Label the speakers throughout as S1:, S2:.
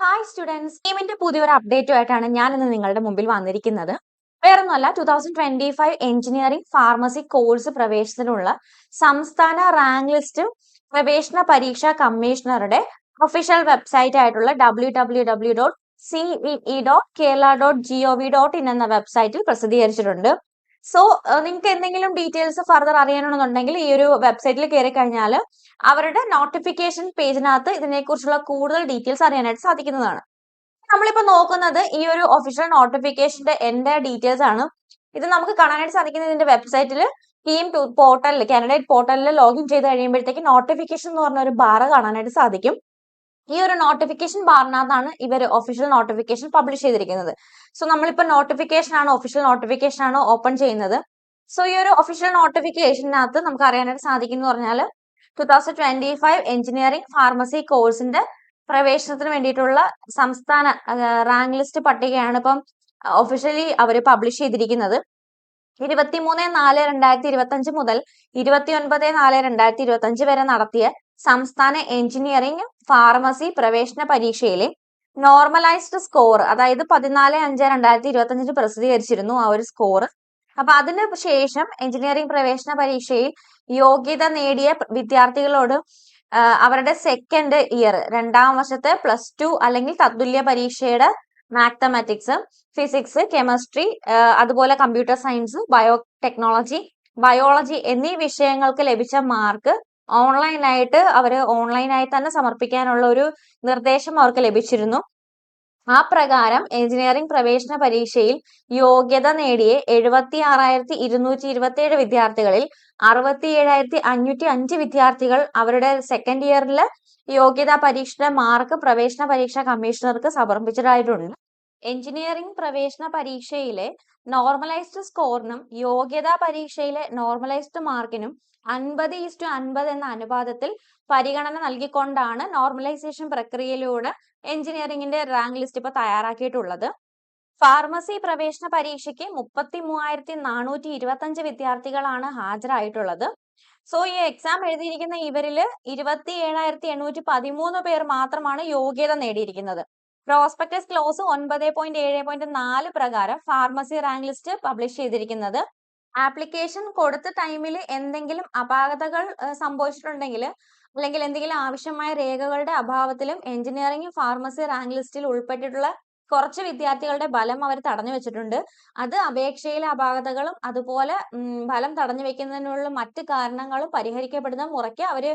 S1: Hi students ടീമിന്റെ പുതിയൊരു അപ്ഡേറ്റുമായിട്ടാണ് ഞാൻ ഇന്ന് നിങ്ങളുടെ മുമ്പിൽ വന്നിരിക്കുന്നത്. വേറൊന്നുമല്ല two thousand twenty five engineering pharmacy course പ്രവേശനത്തിനുള്ള സംസ്ഥാന റാങ്ക് ലിസ്റ്റ് പ്രവേശന പരീക്ഷാ കമ്മീഷണറുടെ ഒഫീഷ്യൽ വെബ്സൈറ്റ് ആയിട്ടുള്ള W W W dot CEE dot Kerala dot G O V dot in എന്ന വെബ്സൈറ്റിൽ പ്രസിദ്ധീകരിച്ചിട്ടുണ്ട്. സോ നിങ്ങൾക്ക് എന്തെങ്കിലും ഡീറ്റെയിൽസ് ഫർദർ അറിയണമെന്നുണ്ടെങ്കിൽ ഈ ഒരു വെബ്സൈറ്റിൽ കയറി കഴിഞ്ഞാൽ അവരുടെ നോട്ടിഫിക്കേഷൻ പേജിനകത്ത് ഇതിനെക്കുറിച്ചുള്ള കൂടുതൽ ഡീറ്റെയിൽസ് അറിയാനായിട്ട് സാധിക്കുന്നതാണ്. നമ്മളിപ്പോൾ നോക്കുന്നത് ഈ ഒരു ഒഫീഷ്യൽ നോട്ടിഫിക്കേഷന്റെ എന്റെ ഡീറ്റെയിൽസ് ആണ്. ഇത് നമുക്ക് കാണാനായിട്ട് സാധിക്കുന്നത് ഇതിന്റെ വെബ്സൈറ്റിൽ ടീം പോർട്ടലിൽ കാൻഡിഡേറ്റ് പോർട്ടലിൽ ലോഗിൻ ചെയ്ത് കഴിയുമ്പോഴത്തേക്ക് നോട്ടിഫിക്കേഷൻ എന്ന് പറഞ്ഞ ഒരു ബാർ കാണാനായിട്ട് സാധിക്കും. ഈ ഒരു നോട്ടിഫിക്കേഷൻ ബാറിനകത്താണ് ഇവർ ഒഫീഷ്യൽ നോട്ടിഫിക്കേഷൻ പബ്ലിഷ് ചെയ്തിരിക്കുന്നത്. സോ നമ്മളിപ്പോൾ നോട്ടിഫിക്കേഷൻ ആണ് ഒഫീഷ്യൽ നോട്ടിഫിക്കേഷൻ ആണ് ഓപ്പൺ ചെയ്യുന്നത്? സോ ഈ ഒരു ഒഫീഷ്യൽ നോട്ടിഫിക്കേഷനകത്ത് നമുക്ക് അറിയാനായിട്ട് സാധിക്കും പറഞ്ഞാൽ two thousand twenty five engineering pharmacy കോഴ്സിന്റെ പ്രവേശനത്തിന് വേണ്ടിയിട്ടുള്ള സംസ്ഥാന റാങ്ക് ലിസ്റ്റ് പട്ടികയാണ് ഇപ്പം ഒഫീഷ്യലി അവർ പബ്ലിഷ് ചെയ്തിരിക്കുന്നത്. ഇരുപത്തിമൂന്ന് നാല് രണ്ടായിരത്തി ഇരുപത്തി അഞ്ച് മുതൽ ഇരുപത്തി ഒൻപത് നാല് രണ്ടായിരത്തി ഇരുപത്തി അഞ്ച് വരെ നടത്തിയ സംസ്ഥാന എഞ്ചിനീയറിംഗ് ഫാർമസി പ്രവേശന പരീക്ഷയിലെ നോർമലൈസ്ഡ് സ്കോർ അതായത് പതിനാല് അഞ്ച് രണ്ടായിരത്തി ഇരുപത്തി അഞ്ചിന് പ്രസിദ്ധീകരിച്ചിരുന്നു ആ ഒരു സ്കോർ അപ്പൊ അതിന് ശേഷം എഞ്ചിനീയറിംഗ് പ്രവേശന പരീക്ഷയിൽ യോഗ്യത നേടിയ വിദ്യാർത്ഥികളോട് അവരുടെ സെക്കൻഡ് ഇയർ രണ്ടാം വർഷത്തെ പ്ലസ് ടു അല്ലെങ്കിൽ തത്തുല്യ പരീക്ഷയുടെ മാത്തമാറ്റിക്സ് ഫിസിക്സ് കെമിസ്ട്രി അതുപോലെ computer science biotechnology biology എന്നീ വിഷയങ്ങൾക്ക് ലഭിച്ച മാർക്ക് ഓൺലൈനായിട്ട് അവർ ഓൺലൈനായി തന്നെ സമർപ്പിക്കാനുള്ള ഒരു നിർദ്ദേശം അവർക്ക് ലഭിച്ചിരുന്നു. ആ പ്രകാരം എഞ്ചിനീയറിംഗ് പ്രവേശന പരീക്ഷയിൽ യോഗ്യത നേടിയ എഴുപത്തി ആറായിരത്തി ഇരുന്നൂറ്റി ഇരുപത്തി ഏഴ് വിദ്യാർത്ഥികളിൽ അറുപത്തി ഏഴായിരത്തി അഞ്ഞൂറ്റി അഞ്ച് വിദ്യാർത്ഥികൾ അവരുടെ സെക്കൻഡ് ഇയറിലെ യോഗ്യതാ പരീക്ഷയുടെ മാർക്ക് പ്രവേശന പരീക്ഷാ കമ്മീഷണർക്ക് സമർപ്പിച്ചതായിട്ടുണ്ട്. എഞ്ചിനീയറിംഗ് പ്രവേശന പരീക്ഷയിലെ നോർമലൈസ്ഡ് സ്കോറിനും യോഗ്യതാ പരീക്ഷയിലെ നോർമലൈസ്ഡ് മാർക്കിനും അൻപത് ഈസ്റ്റു അൻപത് എന്ന അനുപാതത്തിൽ പരിഗണന നൽകിക്കൊണ്ടാണ് നോർമലൈസേഷൻ പ്രക്രിയയിലൂടെ എഞ്ചിനീയറിംഗിന്റെ റാങ്ക് ലിസ്റ്റ് ഇപ്പൊ തയ്യാറാക്കിയിട്ടുള്ളത്. ഫാർമസി പ്രവേശന പരീക്ഷയ്ക്ക് മുപ്പത്തി മൂവായിരത്തി നാനൂറ്റി ഇരുപത്തി അഞ്ച് വിദ്യാർത്ഥികളാണ് ഹാജരായിട്ടുള്ളത്. സോ ഈ എക്സാം എഴുതിയിരിക്കുന്ന ഇവരിൽ ഇരുപത്തി ഏഴായിരത്തി എണ്ണൂറ്റി പതിമൂന്ന് പേർ മാത്രമാണ് യോഗ്യത നേടിയിരിക്കുന്നത്. പ്രോസ്പെക്ടസ് ക്ലോസ് ഒൻപത് പോയിന്റ് ഏഴ് പോയിന്റ് നാല് പ്രകാരം ഫാർമസി റാങ്ക് ലിസ്റ്റ് പബ്ലിഷ് ചെയ്തിരിക്കുന്നത്. ആപ്ലിക്കേഷൻ കൊടുത്ത ടൈമിൽ എന്തെങ്കിലും അപാകതകൾ സംഭവിച്ചിട്ടുണ്ടെങ്കിൽ അല്ലെങ്കിൽ എന്തെങ്കിലും ആവശ്യമായ രേഖകളുടെ അഭാവത്തിലും എഞ്ചിനീയറിംഗ് ഫാർമസി റാങ്ക് ലിസ്റ്റിൽ ഉൾപ്പെട്ടിട്ടുള്ള കുറച്ച് വിദ്യാർത്ഥികളുടെ ബലം അവർ തടഞ്ഞു വെച്ചിട്ടുണ്ട്. അത് അപേക്ഷയിലെ അപാകതകളും അതുപോലെ ഫലം തടഞ്ഞു വെക്കുന്നതിനുള്ള മറ്റ് കാരണങ്ങളും പരിഹരിക്കപ്പെടുന്ന മുറയ്ക്ക് അവർ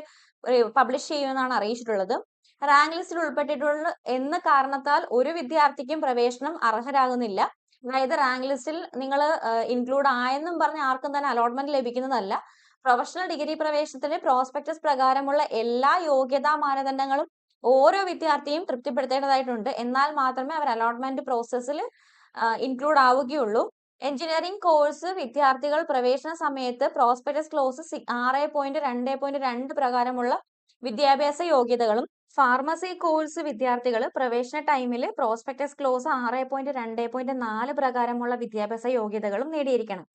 S1: പബ്ലിഷ് ചെയ്യുമെന്നാണ് അറിയിച്ചിട്ടുള്ളത്. റാങ്ക് ലിസ്റ്റിൽ ഉൾപ്പെട്ടിട്ടുള്ള എന്ന കാരണത്താൽ ഒരു വിദ്യാർത്ഥിക്കും പ്രവേശനം അർഹരാകുന്നില്ല. അതായത് റാങ്ക് ലിസ്റ്റിൽ നിങ്ങൾ ഇൻക്ലൂഡ് ആയെന്നും പറഞ്ഞ് ആർക്കും തന്നെ അലോട്ട്മെന്റ് ലഭിക്കുന്നതല്ല. പ്രൊഫഷണൽ ഡിഗ്രി പ്രവേശനത്തിന് പ്രോസ്പെക്ടസ് പ്രകാരമുള്ള എല്ലാ യോഗ്യതാ മാനദണ്ഡങ്ങളും ഓരോ വിദ്യാർത്ഥിയും തൃപ്തിപ്പെടുത്തേണ്ടതായിട്ടുണ്ട്. എന്നാൽ മാത്രമേ അവർ അലോട്ട്മെന്റ് പ്രോസസ്സിൽ ഇൻക്ലൂഡ് ആവുകയുള്ളൂ. എഞ്ചിനീയറിംഗ് കോഴ്സ് വിദ്യാർത്ഥികൾ പ്രവേശന സമയത്ത് പ്രോസ്പെക്ടസ് ക്ലോസ് ആറ് പോയിന്റ് രണ്ട് പോയിന്റ് രണ്ട് പ്രകാരമുള്ള വിദ്യാഭ്യാസ യോഗ്യതകളും ഫാർമസി കോഴ്സ് വിദ്യാർത്ഥികൾ പ്രവേശന ടൈമിൽ പ്രോസ്പെക്ടസ് ക്ലോസ് ആറ് പോയിന്റ് രണ്ട് പോയിന്റ് നാല് പ്രകാരമുള്ള വിദ്യാഭ്യാസ യോഗ്യതകളും നേടിയിരിക്കണം.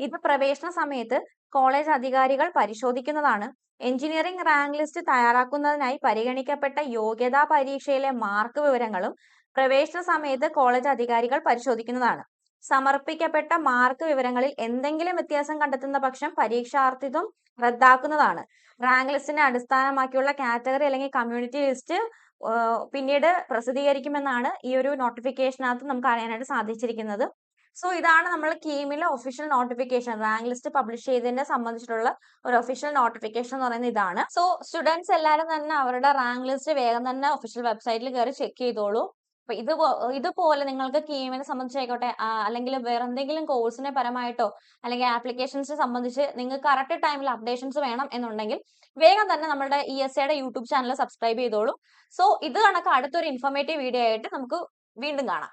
S1: ഇത് പ്രവേശന സമയത്ത് കോളേജ് അധികാരികൾ പരിശോധിക്കുന്നതാണ്. എഞ്ചിനീയറിംഗ് റാങ്ക് ലിസ്റ്റ് തയ്യാറാക്കുന്നതിനായി പരിഗണിക്കപ്പെട്ട യോഗ്യതാ പരീക്ഷയിലെ മാർക്ക് വിവരങ്ങളും പ്രവേശന സമയത്ത് കോളേജ് അധികാരികൾ പരിശോധിക്കുന്നതാണ്. സമർപ്പിക്കപ്പെട്ട മാർക്ക് വിവരങ്ങളിൽ എന്തെങ്കിലും വ്യത്യാസം കണ്ടെത്തുന്ന പക്ഷം പരീക്ഷാർത്ഥിത്വം റദ്ദാക്കുന്നതാണ്. റാങ്ക് ലിസ്റ്റിനെ അടിസ്ഥാനമാക്കിയുള്ള കാറ്റഗറി അല്ലെങ്കിൽ കമ്മ്യൂണിറ്റി ലിസ്റ്റ് പിന്നീട് പ്രസിദ്ധീകരിക്കുമെന്നാണ് ഈ ഒരു നോട്ടിഫിക്കേഷനകത്ത് നമുക്ക് അറിയാനായിട്ട് സാധിച്ചിരിക്കുന്നത്. സോ ഇതാണ് നമ്മൾ കീമിലെ official notification. Rank list publish ചെയ്തതിനെ സംബന്ധിച്ചിട്ടുള്ള ഒരു ഒഫീഷ്യൽ നോട്ടിഫിക്കേഷൻ എന്ന് പറയുന്നത് ഇതാണ്. സോ സ്റ്റുഡൻസ് എല്ലാവരും തന്നെ അവരുടെ റാങ്ക് ലിസ്റ്റ് വേഗം തന്നെ ഒഫീഷ്യൽ വെബ്സൈറ്റിൽ കയറി ചെക്ക് ചെയ്തോളൂ. അപ്പൊ ഇത് ഇതുപോലെ നിങ്ങൾക്ക് കീമിനെ സംബന്ധിച്ചായിക്കോട്ടെ അല്ലെങ്കിൽ വേറെ എന്തെങ്കിലും കോഴ്സിനെ പരമായിട്ടോ അല്ലെങ്കിൽ ആപ്ലിക്കേഷൻസ് സംബന്ധിച്ച് നിങ്ങൾക്ക് കറക്റ്റ് ടൈമിൽ അപ്ഡേഷൻസ് വേണം എന്നുണ്ടെങ്കിൽ വേഗം തന്നെ നമ്മുടെ ഇ എസ് എയുടെ യൂട്യൂബ് ചാനൽ സബ്സ്ക്രൈബ് ചെയ്തോളൂ. സോ ഇത് കണക്ക് അടുത്തൊരു ഇൻഫോർമേറ്റീവ് വീഡിയോ ആയിട്ട് നമുക്ക് വീണ്ടും കാണാം.